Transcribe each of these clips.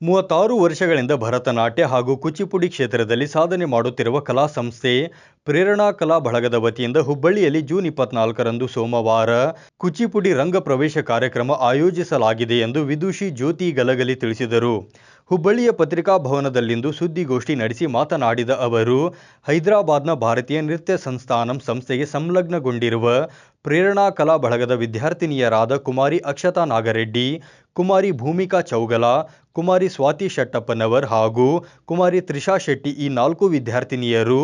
ಮೂವತ್ತಾರು ವರ್ಷಗಳಿಂದ ಭರತನಾಟ್ಯ ಹಾಗೂ ಕುಚಿಪುಡಿ ಕ್ಷೇತ್ರದಲ್ಲಿ ಸಾಧನೆ ಮಾಡುತ್ತಿರುವ ಕಲಾ ಸಂಸ್ಥೆ ಪ್ರೇರಣಾ ಕಲಾ ಬಳಗದ ವತಿಯಿಂದ ಹುಬ್ಬಳ್ಳಿಯಲ್ಲಿ ಜೂನ್ ಇಪ್ಪತ್ನಾಲ್ಕರಂದು ಸೋಮವಾರ ಕುಚಿಪುಡಿ ರಂಗ ಪ್ರವೇಶ ಕಾರ್ಯಕ್ರಮ ಆಯೋಜಿಸಲಾಗಿದೆ ಎಂದು ವಿದುಷಿ ಜ್ಯೋತಿ ಗಲಗಲಿ ತಿಳಿಸಿದರು. ಹುಬ್ಬಳ್ಳಿಯ ಪತ್ರಿಕಾ ಭವನದಲ್ಲಿಂದು ಸುದ್ದಿಗೋಷ್ಠಿ ನಡೆಸಿ ಮಾತನಾಡಿದ ಅವರು, ಹೈದರಾಬಾದ್ನ ಭಾರತೀಯ ನೃತ್ಯ ಸಂಸ್ಥಾನಂ ಸಂಸ್ಥೆಗೆ ಸಂಲಗ್ನಗೊಂಡಿರುವ ಪ್ರೇರಣಾ ಕಲಾ ಬಳಗದ ವಿದ್ಯಾರ್ಥಿನಿಯರಾದ ಕುಮಾರಿ ಅಕ್ಷತಾ ನಾಗರೆಡ್ಡಿ ಕುಮಾರಿ ಭೂಮಿಕಾ ಚೌಗಲ, ಕುಮಾರಿ ಸ್ವಾತಿ ಶೆಟ್ಟಪ್ಪನವರ್ ಹಾಗೂ ಕುಮಾರಿ ತ್ರಿಷಾ ಶೆಟ್ಟಿ ಈ ನಾಲ್ಕು ವಿದ್ಯಾರ್ಥಿನಿಯರು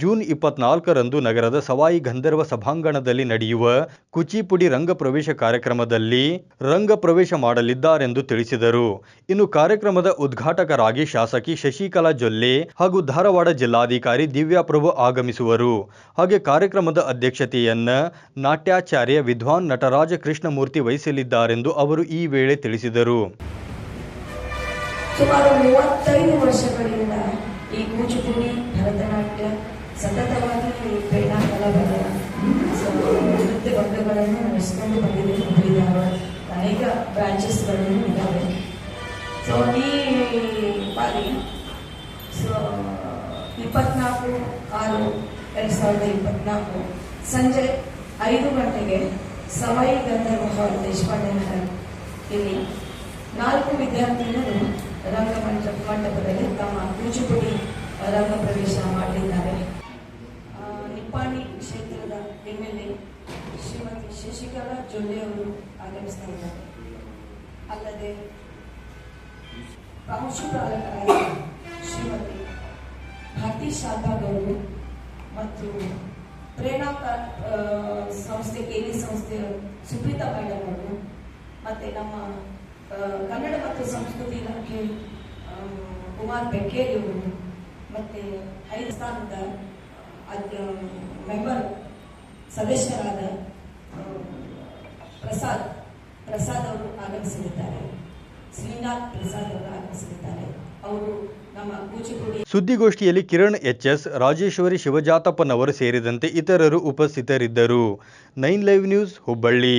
ಜೂನ್ ಇಪ್ಪತ್ನಾಲ್ಕರಂದು ನಗರದ ಸವಾಯಿ ಗಂಧರ್ವ ಸಭಾಂಗಣದಲ್ಲಿ ನಡೆಯುವ ಕುಚಿಪುಡಿ ರಂಗ ಪ್ರವೇಶ ಕಾರ್ಯಕ್ರಮದಲ್ಲಿ ರಂಗ ಪ್ರವೇಶ ಮಾಡಲಿದ್ದಾರೆಂದು ತಿಳಿಸಿದರು. ಇನ್ನು ಕಾರ್ಯಕ್ರಮದ ಉದ್ಘಾಟಕರಾಗಿ ಶಾಸಕಿ ಶಶಿಕಲಾ ಜೊಲ್ಲೆ ಹಾಗೂ ಧಾರವಾಡ ಜಿಲ್ಲಾಧಿಕಾರಿ ದಿವ್ಯಾಪ್ರಭು ಆಗಮಿಸುವರು. ಹಾಗೆ ಕಾರ್ಯಕ್ರಮದ ಅಧ್ಯಕ್ಷತೆಯನ್ನ ನಾಟ್ಯಾಚಾರ್ಯ ವಿದ್ವಾನ್ ನಟರಾಜ ಕೃಷ್ಣಮೂರ್ತಿ ವಹಿಸಲಿದ್ದಾರೆಂದು ಅವರು ಈ ವೇಳೆ ತಿಳಿಸಿದರು. ಸುಮಾರು ಮೂವತ್ತೈದು ವರ್ಷಗಳಿಂದ ಈ ಕೂಚಿಪುಡಿ, ಭರತನಾಟ್ಯ, ಸತತವಾಗಿ ಪ್ರೇರಣಾ ಕಲಾವಿದರ ನೃತ್ಯ ವರ್ಗಗಳನ್ನು ನಡೆಸಿಕೊಂಡು ಬಂದಿದೆ. ಹುಬ್ಬಳ್ಳಿ ಧಾರವಾಡ ಅನೇಕ ಬ್ರಾಂಚಸ್ಗಳನ್ನು ಇದ್ದಾವೆ. ಸೊ ಈ ಬಾರಿ, ಸೊ, ಇಪ್ಪತ್ನಾಲ್ಕು, ಆರು, ಎರಡು ಸಾವಿರದ ಇಪ್ಪತ್ನಾಲ್ಕು ಸಂಜೆ ಐದು ಗಂಟೆಗೆ ಸವಾಯಿ ಗಂಧರ್ವ ಹಾಲ್ ದೇಶಪಾಂಡೆ ನಗರ ಇಲ್ಲಿ ನಾಲ್ಕು ವಿದ್ಯಾರ್ಥಿಗಳು ರಂಗ ಮಂಟ- ಮಂಟಪದಲ್ಲಿ ತಮ್ಮ ಕೂಚಿಪುಡಿ ರಂಗ ಪ್ರವೇಶ ಮಾಡಲಿದ್ದಾರೆ ನಿಪ್ಪಾಣಿ ಕ್ಷೇತ್ರದ M L A Shrimati Shashikala Jolle ಅವರು ಆಗಮಿಸ್ತಾ ಇದ್ದಾರೆ. ಅಲ್ಲದೆ ಪ್ರಾಂಶುಪಾಲಕರಾದ ಶ್ರೀಮತಿ ಭಾರತಿ ಶಾಪಾಗ್ ಅವರು ಮತ್ತು ಪ್ರೇರಣಾ ಸಂಸ್ಥೆ ಕೇಂದ್ರ ಸಂಸ್ಥೆಯ ಸುಪ್ರೀತಾ ಮೇಡಮ್ ಅವರು ಮತ್ತೆ ನಮ್ಮ ಕನ್ನಡ ಮತ್ತು ಸಂಸ್ಕೃತಿ ಇಲಾಖೆ ಕುಮಾರ್ ಬೆಕ್ಕೇರಿ ಅವರು ಮತ್ತೆ ಹೈದಸ್ಥಾನದ ಮೆಂಬರ್ ಸದಸ್ಯರಾದ ಪ್ರಸಾದ್ ಪ್ರಸಾದ್ ಅವರು ಆಗಮಿಸಲಿದ್ದಾರೆ. ಶ್ರೀನಾಥ್ ಪ್ರಸಾದ್ ಅವರು ಆಗಮಿಸಲಿದ್ದಾರೆ. ಅವರು ಸುದ್ದಿಗೋಷ್ಠಿಯಲ್ಲಿ ಕಿರಣ್ ಎಚ್ ಎಸ್, ರಾಜೇಶ್ವರಿ ಶಿವಜಾತಪ್ಪನವರು ಸೇರಿದಂತೆ ಇತರರು ಉಪಸ್ಥಿತರಿದ್ದರು. Nine live news Hubballi.